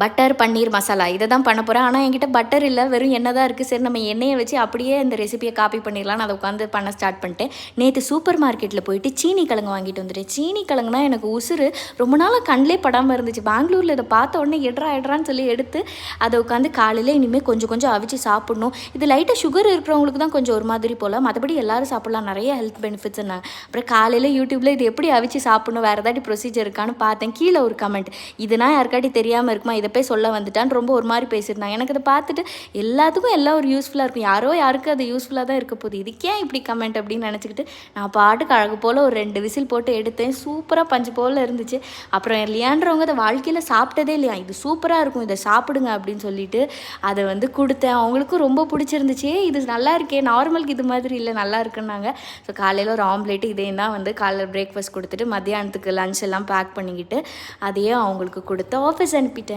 Butter paneer masala. இதை தான் பண்ண போகிறேன் ஆனால் என்கிட்ட பட்டர் இல்லை. வெறும் எண்ணெய் தான் இருக்குது சரி நம்ம எண்ணெயை வச்சு அப்படியே இந்த ரெசிபியை காப்பி பண்ணிடலாம்னு அதை உட்காந்து பண்ண ஸ்டார்ட் பண்ணிட்டேன். நேற்று சூப்பர் மார்க்கெட்டில் போயிட்டு சீனி கிழங்கு வாங்கிட்டு வந்துட்டேன். சீனி கிழங்குனா எனக்கு உசுறு ரொம்ப நாளாக கண்ணிலே படாமல் இருந்துச்சு. பெங்களூரில் இதை பார்த்த உடனே எட்ரா எட்ரான்னு சொல்லி எடுத்து அதை உட்காந்து காலையில் இனிமேல் கொஞ்சம் கொஞ்சம் அவிச்சு சாப்பிடணும். இது லைட்டாக சுகர் இருக்கிறவங்களுக்கு தான் கொஞ்சம் ஒரு மாதிரி போல். மற்றபடி எல்லாரும் சாப்பிடலாம். நிறைய ஹெல்த் பெனிஃபிட்ஸ் அப்புறம் காலையில் யூடியூப்பில் இது எப்படி அவிச்சு சாப்பிடணும்? வேறு ஏதாட்டி ப்ரொசீஜர் இருக்கான்னு பார்த்தேன். கீழே ஒரு கமெண்ட் இதுனா யாருக்காட்டி தெரியாமல் இருக்குமா? இதை போய் சொல்ல வந்துட்டான்னு ரொம்ப ஒரு மாதிரி பேசியிருந்தாங்க. எனக்கு அதை பார்த்துட்டு எல்லாத்துக்கும் எல்லாம் ஒரு யூஸ்ஃபுல்லாக இருக்கும். யாரோ யாருக்கும் அது யூஸ்ஃபுல்லாக தான் இருக்க போகுது. இதுக்கே இப்படி கமெண்ட் அப்படின்னு நினச்சிக்கிட்டு நான் பாட்டுக்கு அழகு போல் ஒரு ரெண்டு விசில் போட்டு எடுத்தேன். சூப்பராக பஞ்சு போல் இருந்துச்சு. அப்புறம் இல்லையான்றவங்க அதை வாழ்க்கையில் சாப்பிட்டதே இல்லையா? இது சூப்பராக இருக்கும். இதை சாப்பிடுங்க அப்படின்னு சொல்லிட்டு அதை வந்து கொடுத்தேன். அவங்களுக்கும் ரொம்ப பிடிச்சிருந்துச்சு. இது நல்லா இருக்கே. நார்மலுக்கு இது மாதிரி இல்லை. நல்லா இருக்குன்னாங்க. ஸோ காலையில் ஒரு ஆம்லேட்டு இதே தான் வந்து காலையில் பிரேக்ஃபாஸ்ட் கொடுத்துட்டு மத்தியானத்துக்கு லஞ்ச் எல்லாம் பேக் பண்ணிக்கிட்டு அதையே அவங்களுக்கு கொடுத்து ஆஃபீஸ் அனுப்பிட்டேன்.